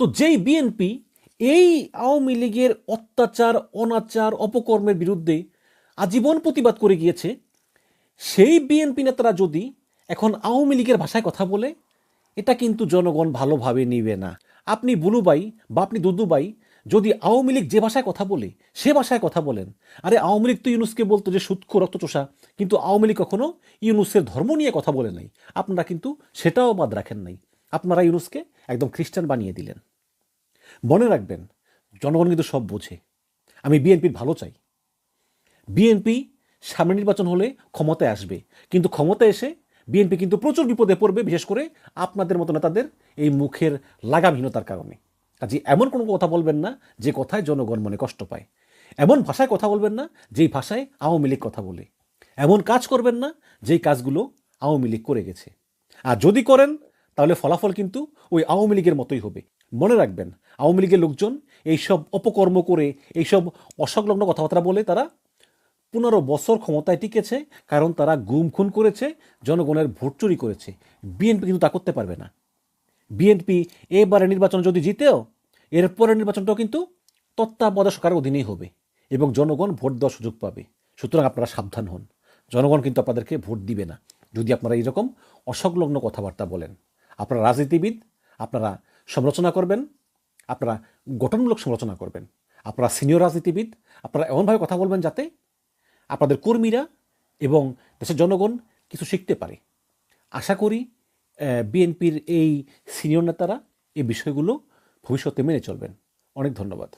তো যেই বিএনপি এই আওয়ামী লীগের অত্যাচার, অনাচার, অপকর্মের বিরুদ্ধে আজীবন প্রতিবাদ করে গিয়েছে, সেই বিএনপি নেতারা যদি এখন আওয়ামী লীগের ভাষায় কথা বলে, এটা কিন্তু জনগণ ভালোভাবে নিবে না। আপনি বুলুবাই বা আপনি দুদুবাই যদি আওয়ামী লীগ যে ভাষায় কথা বলে, সে ভাষায় কথা বলেন, আরে আওয়ামী লীগ তো ইউনুসকে বলতো যে সুৎখ রক্তচোষা, কিন্তু আওয়ামী লীগ কখনো ইউনুসের ধর্ম নিয়ে কথা বলে নাই। আপনারা কিন্তু সেটাও বাদ রাখেন নাই। আপনারা ইউনুসকে একদম খ্রিস্টান বানিয়ে দিলেন। মনে রাখবেন, জনগণ কিন্তু সব বোঝে। আমি বিএনপির ভালো চাই। বিএনপি সামনে নির্বাচন হলে ক্ষমতায় আসবে। কিন্তু ক্ষমতায় এসে বিএনপি কিন্তু প্রচুর বিপদে পড়বে, বিশেষ করে আপনাদের মতো নেতাদের এই মুখের লাগামহীনতার কারণে। কাজে এমন কোনো কথা বলবেন না যে কথায় জনগণ মনে কষ্ট পায়। এমন ভাষায় কথা বলবেন না যেই ভাষায় আওয়ামী লীগ কথা বলে। এমন কাজ করবেন না যেই কাজগুলো আওয়ামী লীগ করে গেছে। আর যদি করেন তাহলে ফলাফল কিন্তু ওই আওয়ামী লীগের মতোই হবে। মনে রাখবেন, আওয়ামী লীগের লোকজন এইসব অপকর্ম করে, এইসব অসংলগ্ন কথাবার্তা বলে তারা পনেরো বছর ক্ষমতায় টিকেছে, কারণ তারা গুম খুন করেছে, জনগণের ভোট চুরি করেছে। বিএনপি কিন্তু তা করতে পারবে না। বিএনপি এবারে নির্বাচন যদি জিতেও, এরপরের নির্বাচনটাও কিন্তু তত্ত্বাবধায়ক সরকারের অধীনেই হবে এবং জনগণ ভোট দেওয়ার সুযোগ পাবে। সুতরাং আপনারা সাবধান হন। জনগণ কিন্তু আপনাদেরকে ভোট দিবে না। যদি আপনারা এইরকম অসংলগ্ন কথাবার্তা বলেন। আপনারা রাজনীতিবিদ, আপনারা সমালোচনা করবেন, আপনারা গঠনমূলক সমালোচনা করবেন। আপনারা সিনিয়র রাজনীতিবিদ, আপনারা এমনভাবে কথা বলবেন যাতে আপনাদের কর্মীরা এবং দেশের জনগণ কিছু শিখতে পারে। আশা করি বিএনপির এই সিনিয়র নেতারা এই বিষয়গুলো ভবিষ্যতে মেনে চলবেন। অনেক ধন্যবাদ।